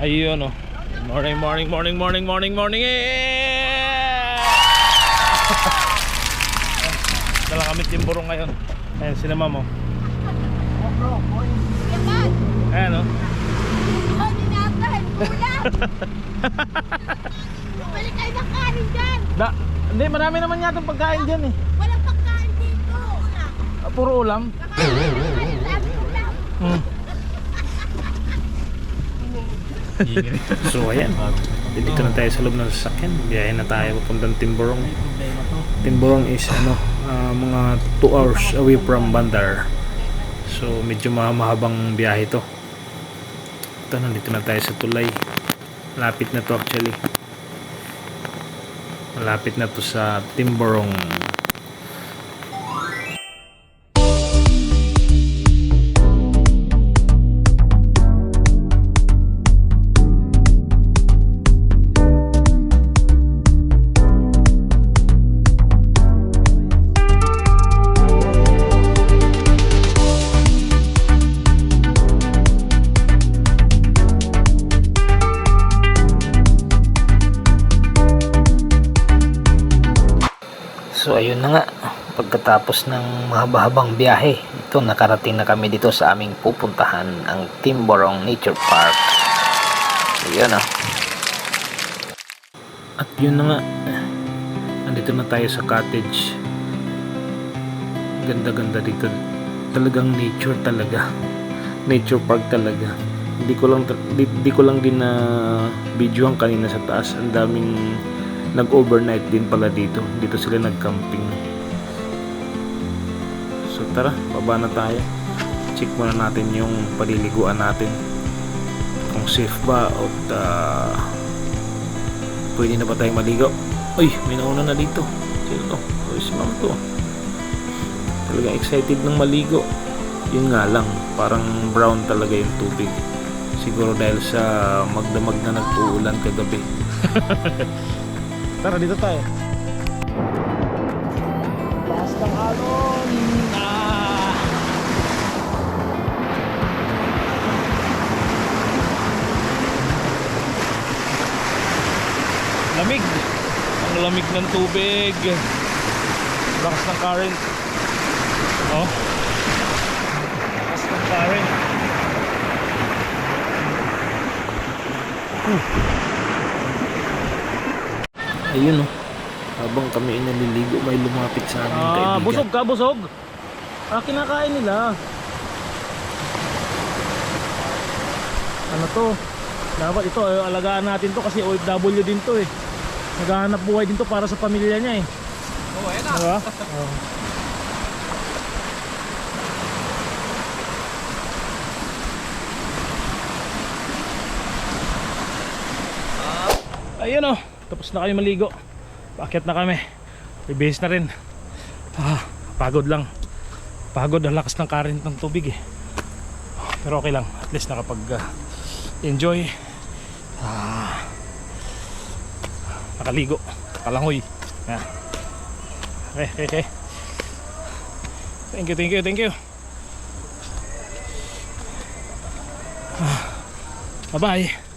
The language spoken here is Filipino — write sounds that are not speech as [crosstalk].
Ayun oh. Morning, morning, morning, morning, morning, morning. Eh! [laughs] Dala kami timburong ngayon. Ayan sila ma'am oh. Ayan oh. Oh! Balik kayo ng kanin dyan! Da, hindi, marami naman yata pagkain dyan eh. Walang pagkain dito! Ah, Puro ulam. Lagi ulam! Hmm. [laughs] so ayan, dito na tayo sa loob ng sasakyan. Biyahe na tayo papuntang Timborong. Timborong is ano, ah, mga 2 hours away from Bandar. So medyo ma- mahabang biyahe to. Ito, nandito na tayo sa tulay. Malapit na to actually. Malapit na to sa Timborong. So ayun na nga, pagkatapos ng mahaba-habang biyahe, ito nakarating na kami dito sa aming pupuntahan, ang Timborong Nature Park. Ayun ah. At yun na nga, andito na tayo sa cottage. Ganda-ganda dito. Talagang nature talaga. Nature park talaga. Hindi ko lang di, di ko lang din na videoan kanina sa taas. Ang daming nag-overnight din pala dito. Dito sila nag-camping. So tara, baba na tayo. Check muna natin yung paliliguan natin. Kung safe ba o uh, pwede na ba tayo maligo? Uy, may nauna na dito. Sino to? Uy, si ma'am to. Talagang excited ng maligo. Yun nga lang, parang brown talaga yung tubig. Siguro dahil sa magdamag na nag-uulan kagabi. [laughs] Tara, dito tayo. Lakas ng alon! Ah! Lamig! Ang lamig ng tubig. Lakas ng current. Oh. Lakas ng current. Ayun oh. Habang kami ay naliligo, may lumapit sa amin Ah, kaibigan. busog ka, busog. Ah, kinakain nila. Ano to? Dapat ito, eh, alagaan natin to kasi OFW din to eh. Naghahanap buhay din to para sa pamilya niya eh. Oh, ayan na. Diba? [laughs] Oh. Ayun oh, tapos na kayo maligo. Paakyat na kami. Bibihis na rin. Ah, pagod lang. Pagod ang lakas ng current ng tubig eh. Pero okay lang, at least nakapag ah, enjoy. Ah, nakaligo, kalangoy. Ah. Okay, okay, okay. Thank you, thank you, thank you. Ah, Bye-bye.